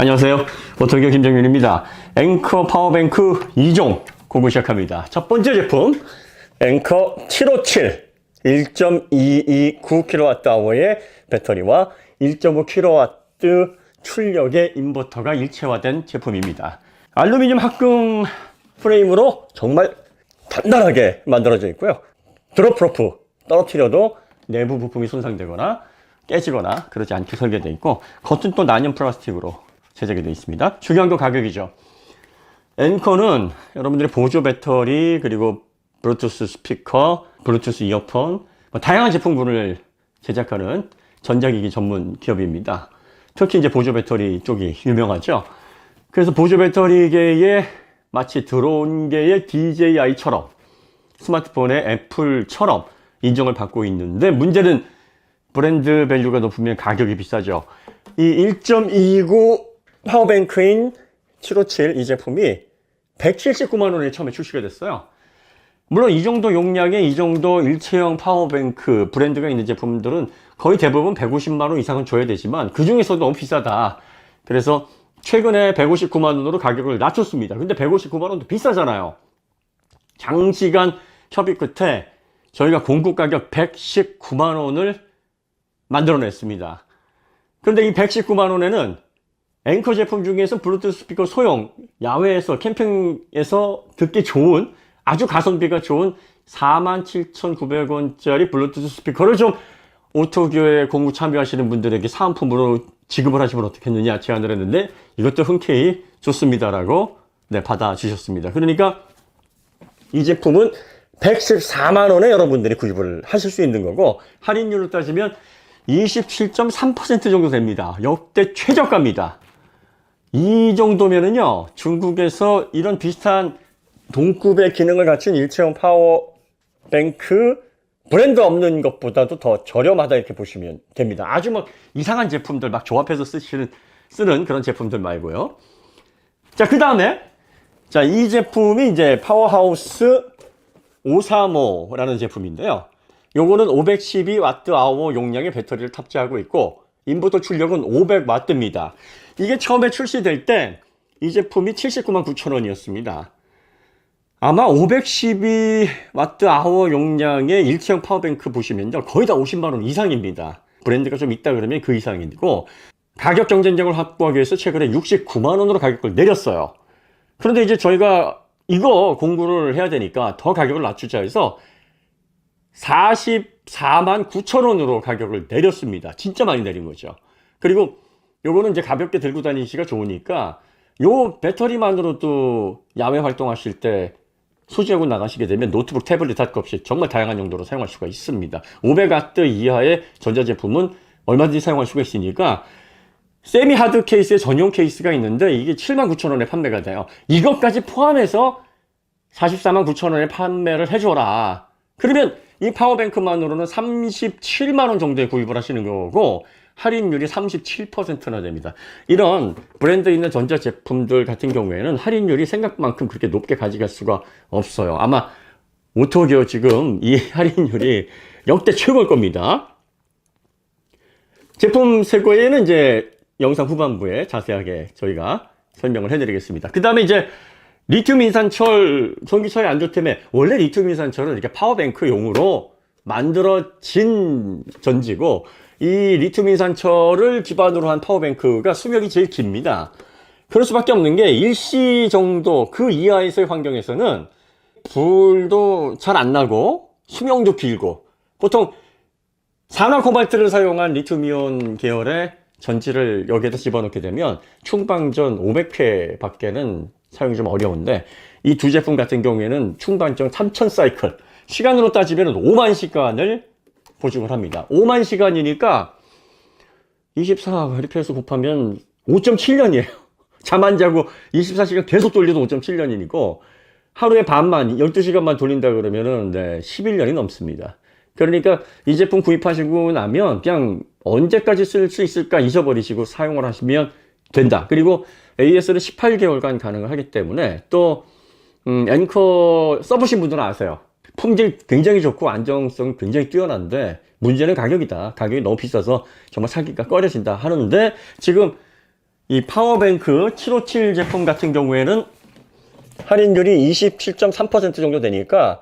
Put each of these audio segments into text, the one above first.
안녕하세요. 오토교 김정윤입니다. 앵커 파워뱅크 2종 공부 시작합니다. 첫 번째 제품, 앵커 757 1.229kWh의 배터리와 1.5kW 출력의 인버터가 일체화된 제품입니다. 알루미늄 합금 프레임으로 정말 단단하게 만들어져 있고요. 드롭프로프 떨어뜨려도 내부 부품이 손상되거나 깨지거나 그러지 않게 설계되어 있고 겉은 또 난연 플라스틱으로 제작이 되어 있습니다. 중요한 건 가격이죠. 앵커는 여러분들의 보조 배터리 그리고 블루투스 스피커, 블루투스 이어폰 뭐 다양한 제품군을 제작하는 전자기기 전문 기업입니다. 특히 이제 보조 배터리 쪽이 유명하죠. 그래서 보조 배터리계에 마치 드론계의 DJI처럼 스마트폰의 애플처럼 인정을 받고 있는데 문제는 브랜드 밸류가 높으면 가격이 비싸죠. 이 1.29 파워뱅크인 757 이 제품이 179만 원에 처음에 출시가 됐어요. 물론 이 정도 용량의 이 정도 일체형 파워뱅크 브랜드가 있는 제품들은 거의 대부분 150만 원 이상은 줘야 되지만 그 중에서도 너무 비싸다. 그래서 최근에 159만 원으로 가격을 낮췄습니다. 근데 159만 원도 비싸잖아요. 장시간 협의 끝에 저희가 공급 가격 119만 원을 만들어냈습니다. 그런데 이 119만 원에는 앵커 제품 중에서 블루투스 스피커 소형, 야외에서 캠핑에서 듣기 좋은 아주 가성비가 좋은 47,900원짜리 블루투스 스피커를 좀 오토교에 공부 참여하시는 분들에게 사은품으로 지급을 하시면 어떻겠느냐 제안을 했는데 이것도 흔쾌히 좋습니다라고 네, 받아주셨습니다. 그러니까 이 제품은 114만 원에 여러분들이 구입을 하실 수 있는 거고 할인율로 따지면 27.3% 정도 됩니다. 역대 최저가입니다. 이 정도면은요 중국에서 이런 비슷한 동급의 기능을 갖춘 일체형 파워뱅크 브랜드 없는 것보다도 더 저렴하다 이렇게 보시면 됩니다. 아주 막 이상한 제품들 막 조합해서 쓰시는 쓰는 그런 제품들 말고요. 자, 그 다음에 자, 이 제품이 이제 파워하우스 535라는 제품인데요. 요거는 512와트 용량의 배터리를 탑재하고 있고 인버터 출력은 500와트입니다. 이게 처음에 출시될 때 이 제품이 79만 9천 원이었습니다. 아마 512와트 아워 용량의 일체형 파워뱅크 보시면요. 거의 다 50만 원 이상입니다. 브랜드가 좀 있다 그러면 그 이상이고 가격 경쟁력을 확보하기 위해서 최근에 69만 원으로 가격을 내렸어요. 그런데 이제 저희가 이거 공부를 해야 되니까 더 가격을 낮추자 해서 44만 9천 원으로 가격을 내렸습니다. 진짜 많이 내린 거죠. 그리고 요거는 이제 가볍게 들고 다니기가 좋으니까 요 배터리만으로도 야외 활동하실 때 소지하고 나가시게 되면 노트북, 태블릿 할 것 없이 정말 다양한 용도로 사용할 수가 있습니다. 500와트 이하의 전자제품은 얼마든지 사용할 수가 있으니까 세미 하드 케이스의 전용 케이스가 있는데 이게 7만 9천 원에 판매가 돼요. 이것까지 포함해서 44만 9천 원에 판매를 해줘라. 그러면 이 파워뱅크만으로는 37만 원 정도에 구입을 하시는 거고 할인율이 37%나 됩니다. 이런 브랜드 있는 전자제품들 같은 경우에는 할인율이 생각만큼 그렇게 높게 가져갈 수가 없어요. 아마 오토기어 지금 이 할인율이 역대 최고일 겁니다. 제품 세거에는 이제 영상 후반부에 자세하게 저희가 설명을 해드리겠습니다. 그 다음에 이제 리튬 인산철 전기차에 안 좋다며 원래 리튬 인산철은 이렇게 파워뱅크용으로 만들어진 전지고 이 리튬 인산철을 기반으로 한 파워뱅크가 수명이 제일 깁니다. 그럴 수밖에 없는 게 일시 정도 그 이하에서의 환경에서는 불도 잘 안 나고 수명도 길고 보통 산화 코발트를 사용한 리튬이온 계열의 전지를 여기에다 집어넣게 되면 충방전 500회 밖에는 사용이 좀 어려운데 이 두 제품 같은 경우에는 충방전 3000 사이클 시간으로 따지면 5만 시간을 보증을 합니다. 5만 시간이니까 24 이렇게 해서 곱하면 5.7년이에요. 잠 안 자고 24시간 계속 돌려도 5.7년이니고 하루에 반만 12시간만 돌린다 그러면은 네, 11년이 넘습니다. 그러니까 이 제품 구입하시고 나면 그냥 언제까지 쓸 수 있을까 잊어버리시고 사용을 하시면 된다. 그리고 AS를 18개월간 가능을 하기 때문에 또 음, 앵커 써보신 분들은 아세요. 품질 굉장히 좋고 안정성 굉장히 뛰어난데 문제는 가격이다. 가격이 너무 비싸서 정말 사기가 꺼려진다 하는데 지금 이 파워뱅크 757 제품 같은 경우에는 할인율이 27.3% 정도 되니까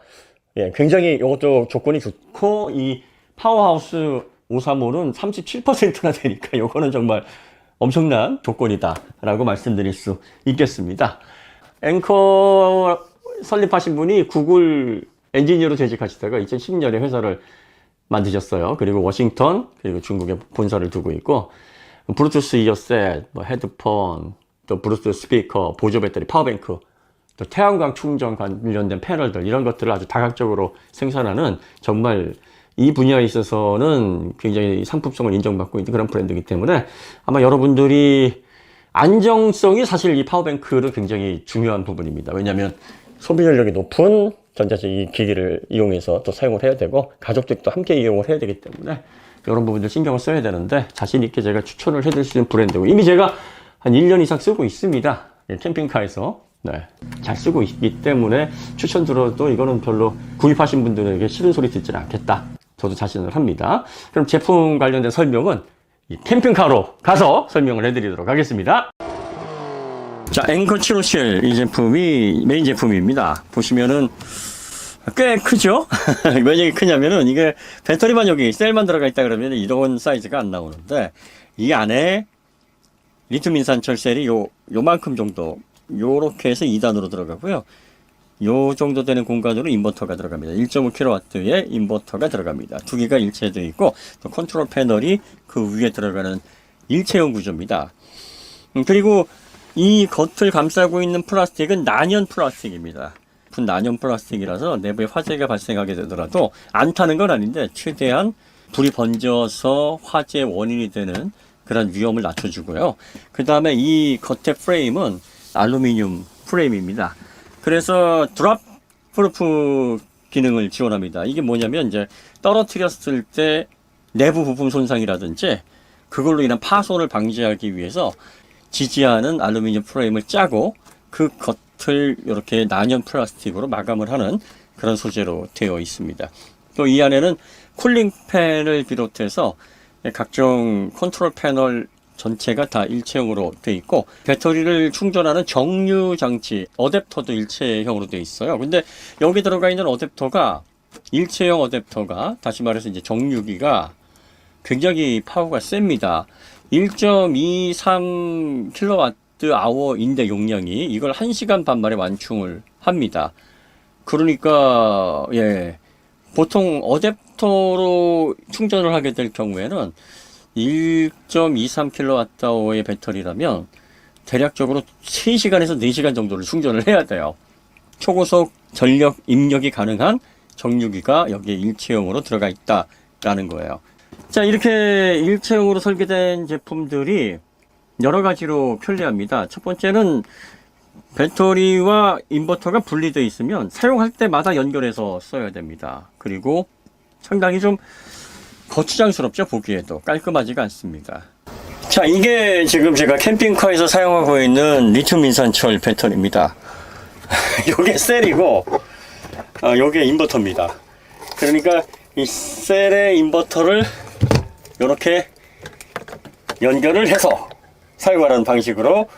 예, 굉장히 이것도 조건이 좋고 이 파워하우스 535는 37%나 되니까 이거는 정말 엄청난 조건이다라고 말씀드릴 수 있겠습니다. 앵커 설립하신 분이 구글 엔지니어로 재직하시다가 2010년에 회사를 만드셨어요. 그리고 워싱턴 그리고 중국에 본사를 두고 있고 블루투스 이어셋, 뭐 헤드폰, 또 블루투스 스피커, 보조 배터리, 파워뱅크, 또 태양광 충전 관련된 패널들 이런 것들을 아주 다각적으로 생산하는 정말 이 분야에 있어서는 굉장히 상품성을 인정받고 있는 그런 브랜드이기 때문에 아마 여러분들이 안정성이 사실 이 파워뱅크는 굉장히 중요한 부분입니다. 왜냐하면 소비 전력이 높은 전자식 이 기기를 이용해서 또 사용을 해야 되고 가족들도 함께 이용을 해야 되기 때문에 이런 부분들 신경을 써야 되는데 자신 있게 제가 추천을 해드릴 수 있는 브랜드고 이미 제가 한 1년 이상 쓰고 있습니다. 예, 캠핑카에서 네, 잘 쓰고 있기 때문에 추천 들어도 이거는 별로 구입하신 분들에게 싫은 소리 듣지는 않겠다. 저도 자신을 합니다. 그럼 제품 관련된 설명은 이 캠핑카로 가서 설명을 해드리도록 하겠습니다. 자, 앵커 757 이 제품이 메인 제품입니다. 보시면은 꽤 크죠? 왜 이게 크냐면은 이게 배터리만 여기 셀만 들어가 있다 그러면 이런 사이즈가 안 나오는데 이 안에 리튬 인산철 셀이 요 요만큼 정도 요렇게 해서 2단으로 들어가고요. 요 정도 되는 공간으로 인버터가 들어갑니다. 1.5kW의 인버터가 들어갑니다. 두 개가 일체되어 있고 또 컨트롤 패널이 그 위에 들어가는 일체형 구조입니다. 음, 그리고 이 겉을 감싸고 있는 플라스틱은 난연 플라스틱입니다. 분 난연 플라스틱이라서 내부에 화재가 발생하게 되더라도 안 타는 건 아닌데 최대한 불이 번져서 화재 원인이 되는 그런 위험을 낮춰주고요. 그 다음에 이 겉에 프레임은 알루미늄 프레임입니다. 그래서 드랍 프루프 기능을 지원합니다. 이게 뭐냐면 이제 떨어뜨렸을 때 내부 부품 손상이라든지 그걸로 인한 파손을 방지하기 위해서 지지하는 알루미늄 프레임을 짜고 그 겉을 이렇게 난연 플라스틱으로 마감을 하는 그런 소재로 되어 있습니다. 또 이 안에는 쿨링 팬을 비롯해서 각종 컨트롤 패널 전체가 다 일체형으로 되어 있고 배터리를 충전하는 정류 장치 어댑터도 일체형으로 되어 있어요. 근데 여기 들어가 있는 어댑터가 일체형 어댑터가 다시 말해서 이제 정류기가 굉장히 파워가 셉니다. 1.23 킬로와트 아워인데 용량이 이걸 1시간 반 만에 완충을 합니다. 그러니까 예. 보통 어댑터로 충전을 하게 될 경우에는 1.23 킬로와트아워의 배터리라면 대략적으로 3시간에서 4시간 정도를 충전을 해야 돼요. 초고속 전력 입력이 가능한 정류기가 여기에 일체형으로 들어가 있다라는 거예요. 자, 이렇게 일체형으로 설계된 제품들이 여러 가지로 편리합니다. 첫 번째는 배터리와 인버터가 분리되어 있으면 사용할 때마다 연결해서 써야 됩니다. 그리고 상당히 좀 거추장스럽죠, 보기에도. 깔끔하지가 않습니다. 자, 이게 지금 제가 캠핑카에서 사용하고 있는 리튬 인산철 배터리입니다. 요게 셀이고, 아, 요게 인버터입니다. 그러니까 이 셀의 인버터를 이렇게 연결을 해서 사용하는 방식으로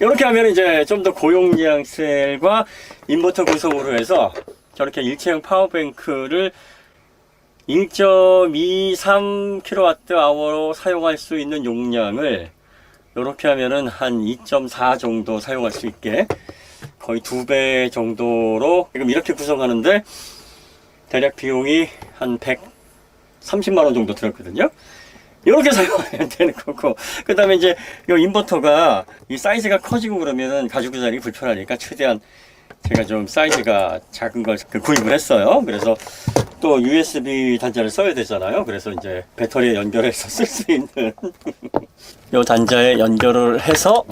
이렇게 하면 이제 좀 더 고용량 셀과 인버터 구성으로 해서 저렇게 일체형 파워뱅크를 1.23kWh로 사용할 수 있는 용량을 이렇게 하면은 한 2.4 정도 사용할 수 있게 거의 두 배 정도로 지금 이렇게 구성하는데 대략 비용이 한 130만 원 정도 들었거든요. 이렇게 사용하면 되는 거고 그 다음에 이제 이 인버터가 이 사이즈가 커지고 그러면은 가지고 다니기 불편하니까 최대한 제가 좀 사이즈가 작은 걸 구입을 했어요 그래서 또 USB 단자를 써야 되잖아요 그래서 이제 배터리에 연결해서 쓸 수 있는 이 단자에 연결을 해서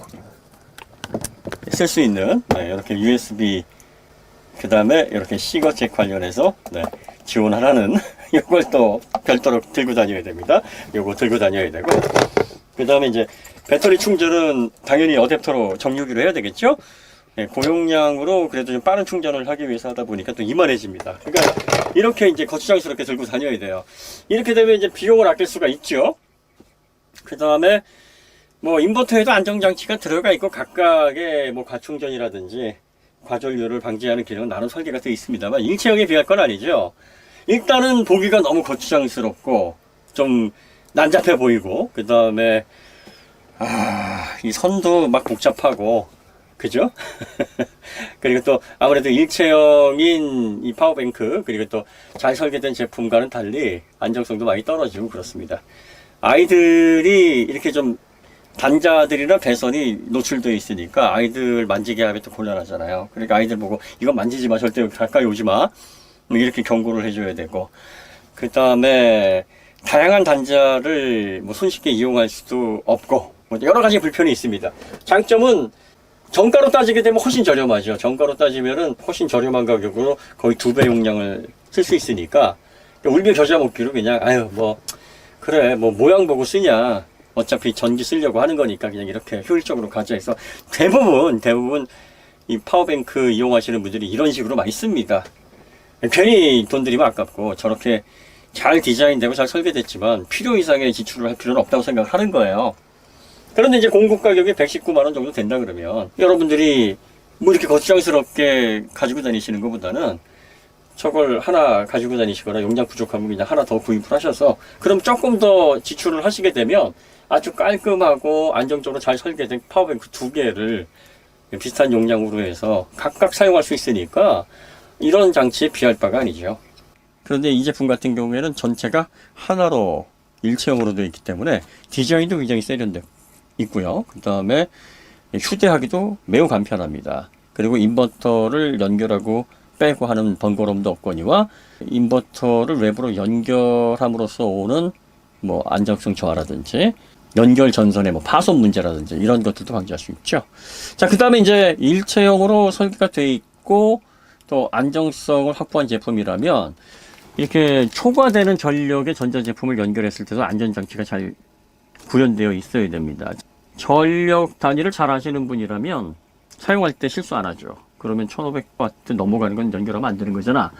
쓸 수 있는 네, 이렇게 USB 그 다음에 이렇게 시거 잭 관련해서 네, 지원하라는 이걸 또 별도로 들고 다녀야 됩니다. 요거 들고 다녀야 되고 그 다음에 이제 배터리 충전은 당연히 어댑터로 정류기로 해야 되겠죠. 네, 고용량으로 그래도 좀 빠른 충전을 하기 위해서 하다 보니까 또 이만해집니다. 그러니까 이렇게 이제 거추장스럽게 들고 다녀야 돼요. 이렇게 되면 이제 비용을 아낄 수가 있죠. 그 다음에 뭐 인버터에도 안정장치가 들어가 있고 각각의 뭐 과충전이라든지 과전류를 방지하는 기능은 나름 설계가 되어 있습니다만 일체형에 비할 건 아니죠. 일단은 보기가 너무 거추장스럽고 좀 난잡해 보이고 그 다음에 아, 이 선도 막 복잡하고 그죠? 그리고 또 아무래도 일체형인 이 파워뱅크 그리고 또 잘 설계된 제품과는 달리 안정성도 많이 떨어지고 그렇습니다. 아이들이 이렇게 좀 단자들이나 배선이 노출되어 있으니까 아이들 만지게 하면 또 곤란하잖아요. 그러니까 아이들 보고 이건 만지지 마 절대 가까이 오지 마뭐 이렇게 경고를 해줘야 되고 그 다음에 다양한 단자를 뭐 손쉽게 이용할 수도 없고 뭐 여러 가지 불편이 있습니다. 장점은 정가로 따지게 되면 훨씬 저렴하죠. 정가로 따지면은 훨씬 저렴한 가격으로 거의 두 배 용량을 쓸 수 있으니까 울며 겨자 먹기로 그냥 아유 뭐 그래 뭐 모양 보고 쓰냐 어차피 전기 쓰려고 하는 거니까 그냥 이렇게 효율적으로 가자 해서 대부분 대부분 이 파워뱅크 이용하시는 분들이 이런 식으로 많이 씁니다. 괜히 돈 들이면 아깝고 저렇게 잘 디자인되고 잘 설계됐지만 필요 이상의 지출을 할 필요는 없다고 생각을 하는 거예요. 그런데 이제 공급 가격이 119만 원 정도 된다 그러면 여러분들이 뭐 이렇게 거추장스럽게 가지고 다니시는 것보다는 저걸 하나 가지고 다니시거나 용량 부족하면 그냥 하나 더 구입을 하셔서 그럼 조금 더 지출을 하시게 되면 아주 깔끔하고 안정적으로 잘 설계된 파워뱅크 두 개를 비슷한 용량으로 해서 각각 사용할 수 있으니까 이런 장치에 비할 바가 아니죠. 그런데 이 제품 같은 경우에는 전체가 하나로 일체형으로 되어 있기 때문에 디자인도 굉장히 세련돼 있고요. 그 다음에 휴대하기도 매우 간편합니다. 그리고 인버터를 연결하고 빼고 하는 번거로움도 없거니와 인버터를 외부로 연결함으로써 오는 뭐 안정성 저하라든지 연결 전선의 뭐 파손 문제라든지 이런 것들도 방지할 수 있죠. 자, 그 다음에 이제 일체형으로 설계가 되어 있고 또 안정성을 확보한 제품이라면 이렇게 초과되는 전력의 전자제품을 연결했을 때도 안전장치가 잘 구현되어 있어야 됩니다. 전력 단위를 잘 아시는 분이라면 사용할 때 실수 안 하죠. 그러면 1500W 넘어가는 건 연결하면 안 되는 거잖아.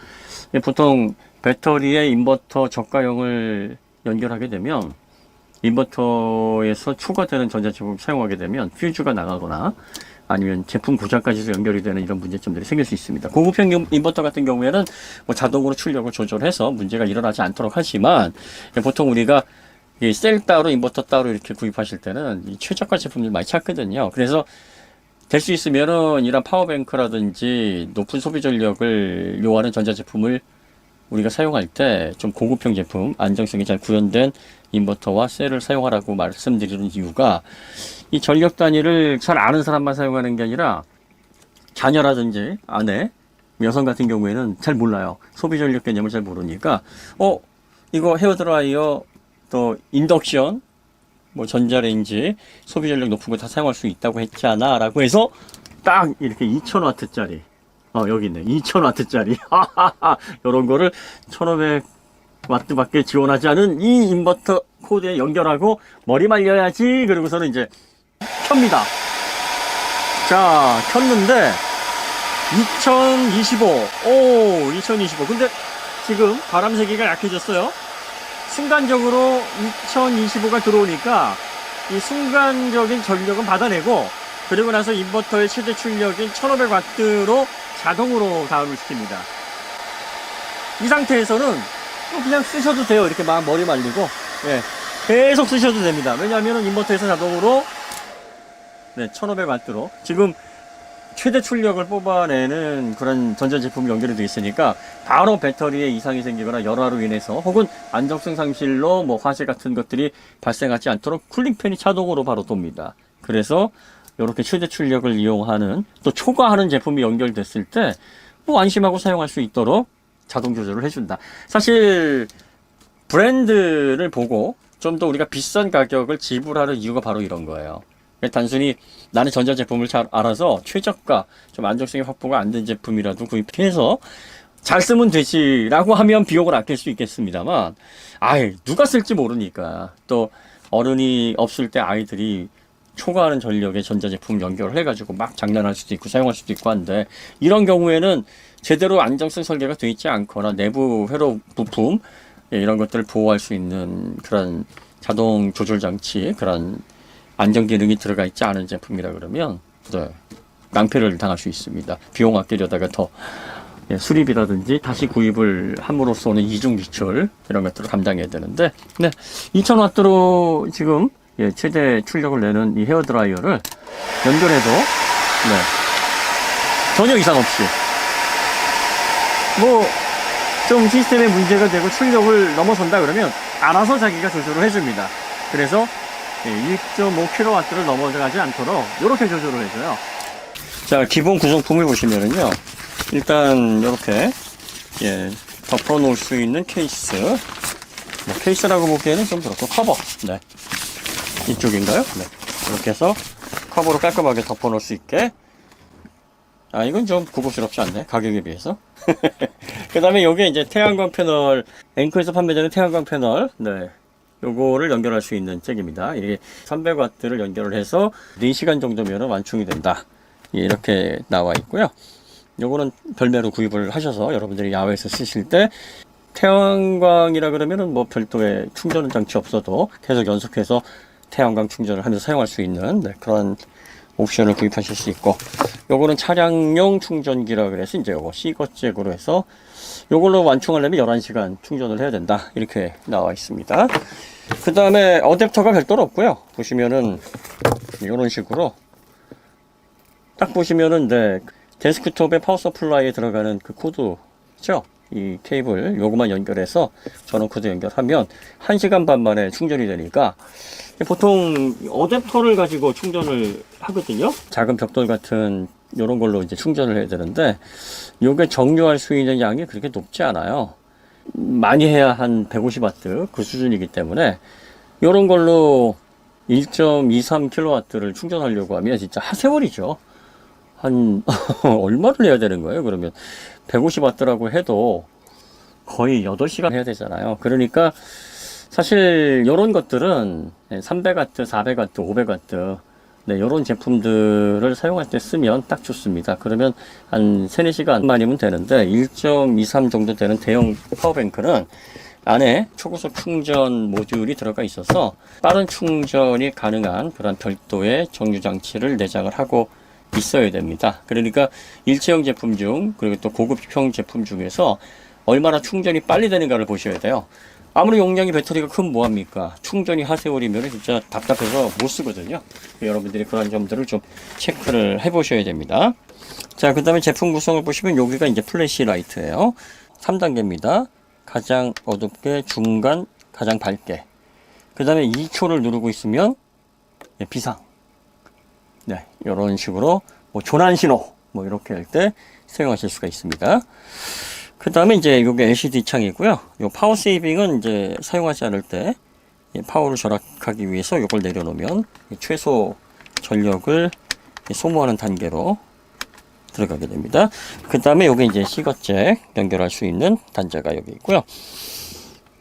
보통 배터리에 인버터 저가형을 연결하게 되면 인버터에서 초과되는 전자제품을 사용하게 되면 퓨즈가 나가거나 아니면 제품 고장까지도 연결이 되는 이런 문제점들이 생길 수 있습니다. 고급형 인버터 같은 경우에는 뭐 자동으로 출력을 조절해서 문제가 일어나지 않도록 하지만 보통 우리가 이 셀 따로 인버터 따로 이렇게 구입하실 때는 이 최저가 제품들 많이 찾거든요. 그래서 될 수 있으면은 이런 파워뱅크라든지 높은 소비 전력을 요하는 전자제품을 우리가 사용할 때 좀 고급형 제품, 안정성이 잘 구현된 인버터와 셀을 사용하라고 말씀드리는 이유가 이 전력 단위를 잘 아는 사람만 사용하는 게 아니라 자녀라든지 아내, 여성 같은 경우에는 잘 몰라요. 소비 전력 개념을 잘 모르니까 어 이거 헤어드라이어 또 인덕션 뭐 전자레인지 소비 전력 높은 거 다 사용할 수 있다고 했잖아? 라고 해서 딱 이렇게 2000와트짜리. 어 여기 있네. 2000와트짜리. 이런 거를 1500와트밖에 지원하지 않은 이 인버터 코드에 연결하고 머리 말려야지 그러고서는 이제 켭니다. 자 켰는데 2025 오. 2025 근데 지금 바람 세기가 약해졌어요 순간적으로 2025가 들어오니까 이 순간적인 전력은 받아내고 그리고 나서 인버터의 최대 출력인 1500와트로 자동으로 다운을 시킵니다. 이 상태에서는 또 그냥 쓰셔도 돼요. 이렇게 막 머리 말리고 예, 계속 쓰셔도 됩니다. 왜냐하면 인버터에서 자동으로 네, 1500와트로 지금 최대 출력을 뽑아내는 그런 전자 제품이 연결이 되어 있으니까 바로 배터리에 이상이 생기거나 열화로 인해서 혹은 안정성 상실로 뭐 화재 같은 것들이 발생하지 않도록 쿨링팬이 자동으로 바로 돕니다. 그래서 이렇게 최대 출력을 이용하는 또 초과하는 제품이 연결됐을 때뭐 안심하고 사용할 수 있도록 자동 조절을 해준다. 사실 브랜드를 보고 좀 더 우리가 비싼 가격을 지불하는 이유가 바로 이런 거예요. 단순히 나는 전자제품을 잘 알아서 최저가 좀 안정성이 확보가 안 된 제품이라도 구입해서 잘 쓰면 되지라고 하면 비용을 아낄 수 있겠습니다만 아이 누가 쓸지 모르니까. 또 어른이 없을 때 아이들이 초과하는 전력의 전자제품 연결을 해가지고 막 장난할 수도 있고 사용할 수도 있고 한데 이런 경우에는 제대로 안정성 설계가 되어 있지 않거나 내부 회로 부품 예, 이런 것들을 보호할 수 있는 그런 자동 조절 장치 그런 안전 기능이 들어가 있지 않은 제품이라 그러면 네, 낭패를 당할 수 있습니다. 비용 아끼려다가 더 예, 수리비라든지 다시 구입을 함으로써 오는 이중 지출 이런 것들을 감당해야 되는데 네, 2000와트로 지금 예, 최대 출력을 내는 이 헤어 드라이어를 연결해도 네, 전혀 이상 없이 뭐 좀 시스템에 문제가 되고 출력을 넘어선다 그러면 알아서 자기가 조절을 해줍니다. 그래서 1.5kW를 넘어가지 않도록 이렇게 조절을 해줘요. 자, 기본 구성품을 보시면은요. 일단 이렇게 예, 덮어 놓을 수 있는 케이스. 뭐 케이스라고 보기에는 좀 그렇고 커버. 네. 이쪽인가요? 네. 이렇게 해서 커버로 깔끔하게 덮어 놓을 수 있게 아, 이건 좀 고급스럽지 않네. 가격에 비해서. 그 다음에 요게 이제 태양광 패널, 앵커에서 판매되는 태양광 패널, 네. 요거를 연결할 수 있는 잭입니다. 이게 300W를 연결을 해서 4시간 정도면 완충이 된다. 예, 이렇게 나와 있고요. 요거는 별매로 구입을 하셔서 여러분들이 야외에서 쓰실 때 태양광이라 그러면은 뭐 별도의 충전 장치 없어도 계속 연속해서 태양광 충전을 하면서 사용할 수 있는 네, 그런 옵션을 구입하실 수 있고 요거는 차량용 충전기라 그래서 이제 요거 C거잭으로 해서 요걸로 완충하려면 11시간 충전을 해야 된다. 이렇게 나와 있습니다. 그 다음에 어댑터가 별도로 없고요. 보시면은 이런 식으로 딱 보시면은 네 데스크톱에 파워 서플라이에 들어가는 그 코드죠 이 케이블 요거만 연결해서 전원 코드 연결하면 1시간 반 만에 충전이 되니까 보통 어댑터를 가지고 충전을 하거든요. 작은 벽돌 같은 이런 걸로 이제 충전을 해야 되는데 요게 정류할 수 있는 양이 그렇게 높지 않아요. 많이 해야 한 150와트 그 수준이기 때문에 이런 걸로 1.23kW를 충전하려고 하면 진짜 하세월이죠. 한 얼마를 해야 되는 거예요? 그러면 150와트라고 해도 거의 8시간 해야 되잖아요. 그러니까 사실 이런 것들은 300와트, 400와트, 500와트 네, 이런 제품들을 사용할 때 쓰면 딱 좋습니다. 그러면 한 3, 4시간만이면 되는데 1.23 정도 되는 대형 파워뱅크는 안에 초고속 충전 모듈이 들어가 있어서 빠른 충전이 가능한 그런 별도의 정류 장치를 내장을 하고 있어야 됩니다. 그러니까 일체형 제품 중 그리고 또 고급형 제품 중에서 얼마나 충전이 빨리 되는가를 보셔야 돼요. 아무리 용량이 배터리가 큰 뭐합니까? 충전이 하세월이면 진짜 답답해서 못 쓰거든요. 여러분들이 그런 점들을 좀 체크를 해 보셔야 됩니다. 자, 그 다음에 제품 구성을 보시면 여기가 이제 플래시 라이트예요. 3단계입니다. 가장 어둡게, 중간, 가장 밝게. 그 다음에 2초를 누르고 있으면 네, 비상. 네, 이런 식으로 뭐 조난 신호 뭐 이렇게 할 때 사용하실 수가 있습니다. 그 다음에 이제 요게 LCD 창이고요. 요 파워 세이빙은 이제 사용하지 않을 때이 파워를 절약하기 위해서 요걸 내려놓으면 이 최소 전력을 소모하는 단계로 들어가게 됩니다. 그 다음에 요게 이제 C거잭 연결할 수 있는 단자가 여기 있고요.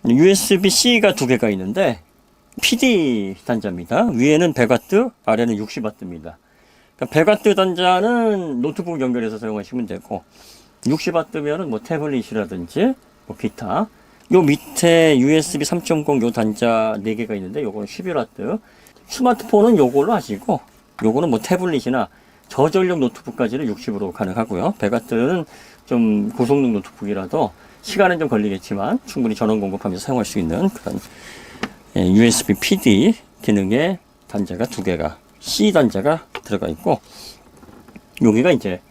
USB-C가 두 개가 있는데 PD 단자입니다. 위에는 100W, 아래는 60W입니다. 그러니까 100W 단자는 노트북 연결해서 사용하시면 되고 60W면은 뭐 태블릿이라든지 뭐 기타 요 밑에 USB 3.0 요 단자 4개가 있는데 요거는 11W 스마트폰은 요걸로 하시고 요거는 뭐 태블릿이나 저전력 노트북까지는 60으로 가능하고요 100W는 좀 고성능 노트북이라도 시간은 좀 걸리겠지만 충분히 전원 공급하면서 사용할 수 있는 그런 예, USB PD 기능의 단자가 두 개가 C 단자가 들어가 있고 여기가 이제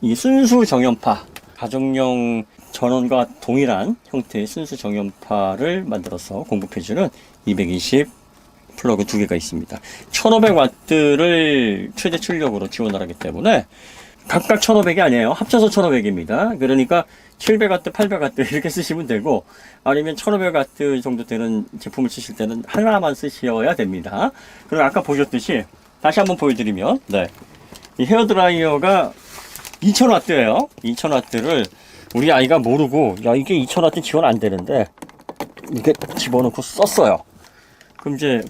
이 순수 정연파 가정용 전원과 동일한 형태의 순수 정연파를 만들어서 공급해주는 220 플러그 두 개가 있습니다. 1500와트를 최대 출력으로 지원을 하기 때문에 각각 1500이 아니에요. 합쳐서 1500입니다. 그러니까 700와트, 800와트 이렇게 쓰시면 되고 아니면 1500와트 정도 되는 제품을 쓰실 때는 하나만 쓰셔야 됩니다. 그리고 아까 보셨듯이 다시 한번 보여드리면 네. 이 헤어드라이어가 2000와트예요. 2000와트를 우리 아이가 모르고 야 이게 2000와트 지원 안 되는데 이렇게 집어넣고 썼어요. 그럼 이제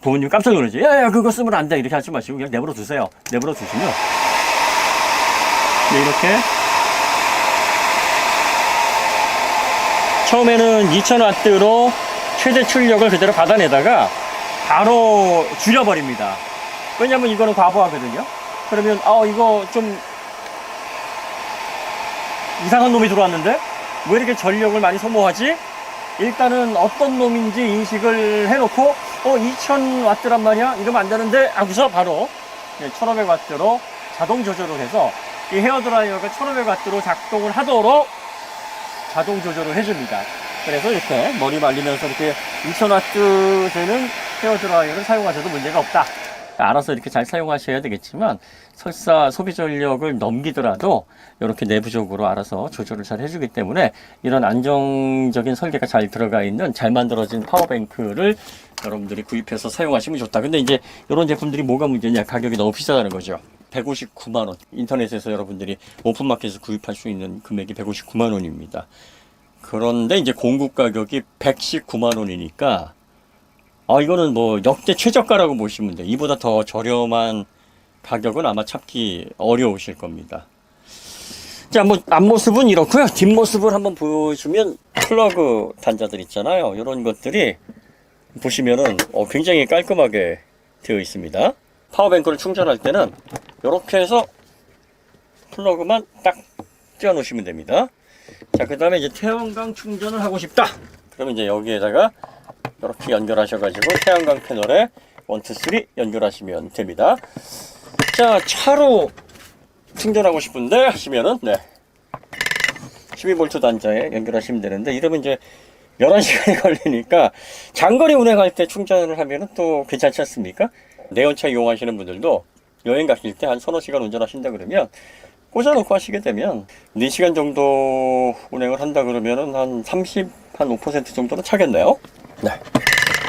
부모님 깜짝 놀라지. 야야 그거 쓰면 안 돼. 이렇게 하지 마시고 그냥 내버려 두세요. 내버려 두시면 네, 이렇게 처음에는 2000와트로 최대 출력을 그대로 받아내다가 바로 줄여버립니다. 왜냐면 이거는 과부하거든요. 그러면 아 이거 좀 이상한 놈이 들어왔는데 왜 이렇게 전력을 많이 소모하지? 일단은 어떤 놈인지 인식을 해놓고 어 2000와트란 말이야? 이러면 안 되는데 하고서 바로 1500와트로 자동 조절을 해서 이 헤어드라이어가 1500와트로 작동을 하도록 자동 조절을 해줍니다. 그래서 이렇게 머리 말리면서 이렇게 2000와트 되는 헤어 드라이어를 사용하셔도 문제가 없다. 알아서 이렇게 잘 사용하셔야 되겠지만 설사 소비 전력을 넘기더라도 이렇게 내부적으로 알아서 조절을 잘 해주기 때문에 이런 안정적인 설계가 잘 들어가 있는 잘 만들어진 파워뱅크를 여러분들이 구입해서 사용하시면 좋다. 근데 이제 이런 제품들이 뭐가 문제냐? 가격이 너무 비싸다는 거죠. 159만 원. 인터넷에서 여러분들이 오픈마켓에서 구입할 수 있는 금액이 159만 원입니다. 그런데 이제 공급 가격이 119만 원이니까 아 이거는 뭐 역대 최저가라고 보시면 돼요. 이보다 더 저렴한 가격은 아마 찾기 어려우실 겁니다. 자, 뭐 앞모습은 이렇고요. 뒷모습을 한번 보여주면 플러그 단자들 있잖아요. 이런 것들이 보시면은 어, 굉장히 깔끔하게 되어 있습니다. 파워뱅크를 충전할 때는 이렇게 해서 플러그만 딱 띄워 놓으시면 됩니다. 자, 그 다음에 이제 태양광 충전을 하고 싶다. 그러면 이제 여기에다가 이렇게 연결하셔가지고 태양광 패널에 1, 2, 3 연결하시면 됩니다. 자, 차로 충전하고 싶은데 하시면은, 네. 12V 단자에 연결하시면 되는데, 이러면 이제 11시간이 걸리니까 장거리 운행할 때 충전을 하면은 또 괜찮지 않습니까? 내연차 이용하시는 분들도 여행 가실 때 한 서너 시간 운전하신다 그러면 꽂아놓고 하시게 되면 4시간 정도 운행을 한다 그러면은 한 30, 한 5% 정도는 차겠네요. 네.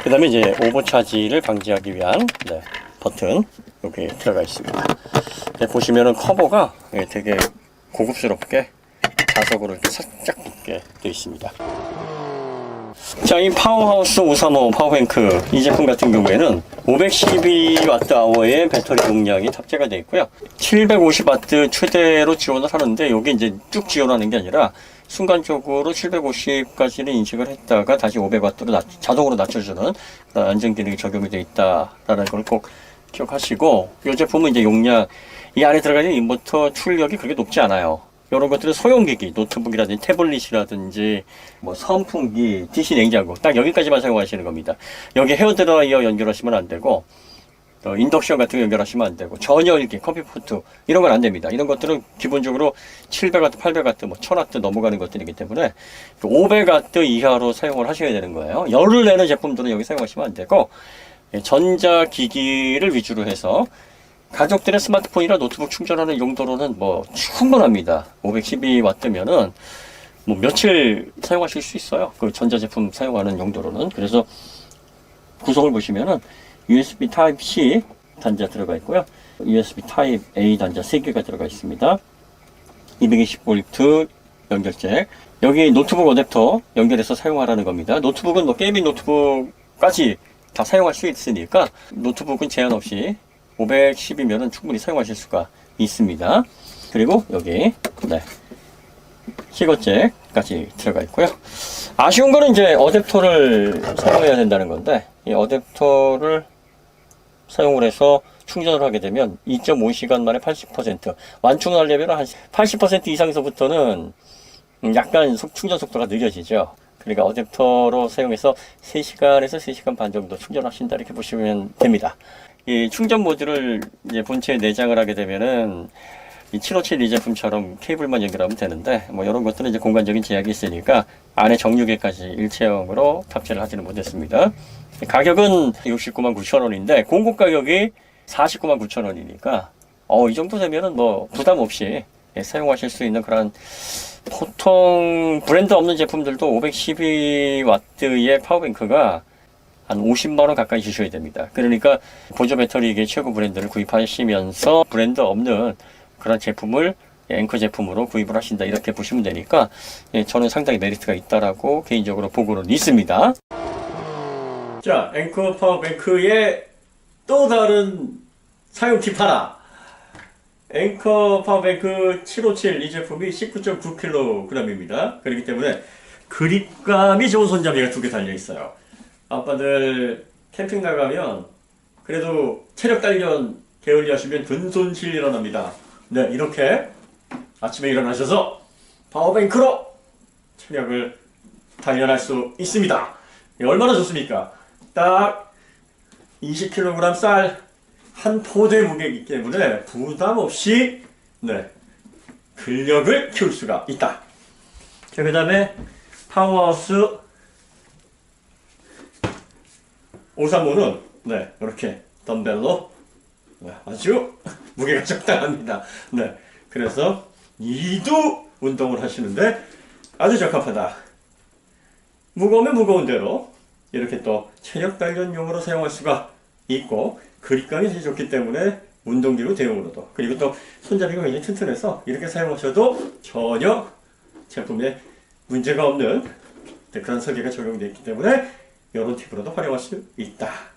그 다음에 이제 오버차지를 방지하기 위한 네, 버튼 여기 들어가 있습니다. 네, 보시면은 커버가 예, 되게 고급스럽게 자석으로 이렇게 살짝 붙게 되어 있습니다. 자, 이 파워하우스 535 파워뱅크 이 제품 같은 경우에는 512Wh의 배터리 용량이 탑재가 되어 있고요. 750W 최대로 지원을 하는데 이게 이제 쭉 지원하는 게 아니라 순간적으로 750까지는 인식을 했다가 다시 500W로 낮, 자동으로 낮춰주는 안정 기능이 적용이 되어 있다라는 걸 꼭 기억하시고 이 제품은 이제 용량 이 안에 들어가 있는 인버터 출력이 그렇게 높지 않아요. 이런 것들은 소형기기, 노트북이라든지 태블릿이라든지 뭐 선풍기, DC 냉장고 딱 여기까지만 사용하시는 겁니다. 여기 헤어드라이어 연결하시면 안 되고 어, 인덕션 같은 거 연결하시면 안 되고 전열기, 커피포트 이런 건 안 됩니다. 이런 것들은 기본적으로 700W, 800W, 뭐 1000W 넘어가는 것들이기 때문에 500W 이하로 사용을 하셔야 되는 거예요. 열을 내는 제품들은 여기 사용하시면 안 되고 예, 전자기기를 위주로 해서 가족들의 스마트폰이나 노트북 충전하는 용도로는 뭐 충분합니다. 512W면은 뭐 며칠 사용하실 수 있어요. 그 전자제품 사용하는 용도로는. 그래서 구성을 보시면은 USB Type-C 단자 들어가 있고요. USB Type-A 단자 3개가 들어가 있습니다. 220V 연결잭. 여기 노트북 어댑터 연결해서 사용하라는 겁니다. 노트북은 뭐 게이밍 노트북까지 다 사용할 수 있으니까 노트북은 제한 없이 510이면 충분히 사용하실 수가 있습니다. 그리고 여기 네. 시거잭까지 들어가 있고요. 아쉬운 거는 이제 어댑터를 사용해야 된다는 건데 이 어댑터를 사용을 해서 충전을 하게 되면 2.5시간 만에 80% 완충을 하려면 한 80% 이상서부터는 약간 속- 충전 속도가 느려지죠. 그러니까 어댑터로 사용해서 3시간에서 3시간 반 정도 충전하신다 이렇게 보시면 됩니다. 이 충전 모듈을 이제 본체에 내장을 하게 되면은 이757 이 제품처럼 케이블만 연결하면 되는데 뭐 이런 것들은 이제 공간적인 제약이 있으니까 안에 정류계까지 일체형으로 탑재를 하지는 못했습니다. 가격은 69만 9천 원인데 공급 가격이 49만 9천 원이니까 어, 이 정도 되면은 뭐 부담 없이 예, 사용하실 수 있는 그런 보통 브랜드 없는 제품들도 512W의 파워뱅크가 한 50만 원 가까이 주셔야 됩니다. 그러니까 보조 배터리계 최고 브랜드를 구입하시면서 브랜드 없는 그런 제품을 앵커 제품으로 구입을 하신다 이렇게 보시면 되니까 예, 저는 상당히 메리트가 있다라고 개인적으로 보고는 있습니다. 자, 앵커 파워뱅크의 또 다른 사용 팁 하나. 앵커 파워뱅크 757 이 제품이 19.9kg입니다. 그렇기 때문에 그립감이 좋은 손잡이가 두 개 달려 있어요. 아빠들 캠핑 나가면 그래도 체력 단련 게을리 하시면 근손실 일어납니다. 네, 이렇게 아침에 일어나셔서 파워뱅크로 체력을 단련할 수 있습니다. 네, 얼마나 좋습니까? 딱 20kg 쌀 한 포대 무게이기 때문에 부담 없이 네, 근력을 키울 수가 있다. 자, 그 다음에 파워하우스 535는 네, 이렇게 덤벨로 네, 아주 무게가 적당합니다. 네, 그래서 2두 운동을 하시는데 아주 적합하다. 무거우면 무거운 대로 이렇게 또 체력 단련용으로 사용할 수가 있고 그립감이 되게 좋기 때문에 운동기구 대용으로도 그리고 또 손잡이가 굉장히 튼튼해서 이렇게 사용하셔도 전혀 제품에 문제가 없는 네, 그런 설계가 적용되어 있기 때문에 이런 팁으로도 활용할 수 있다.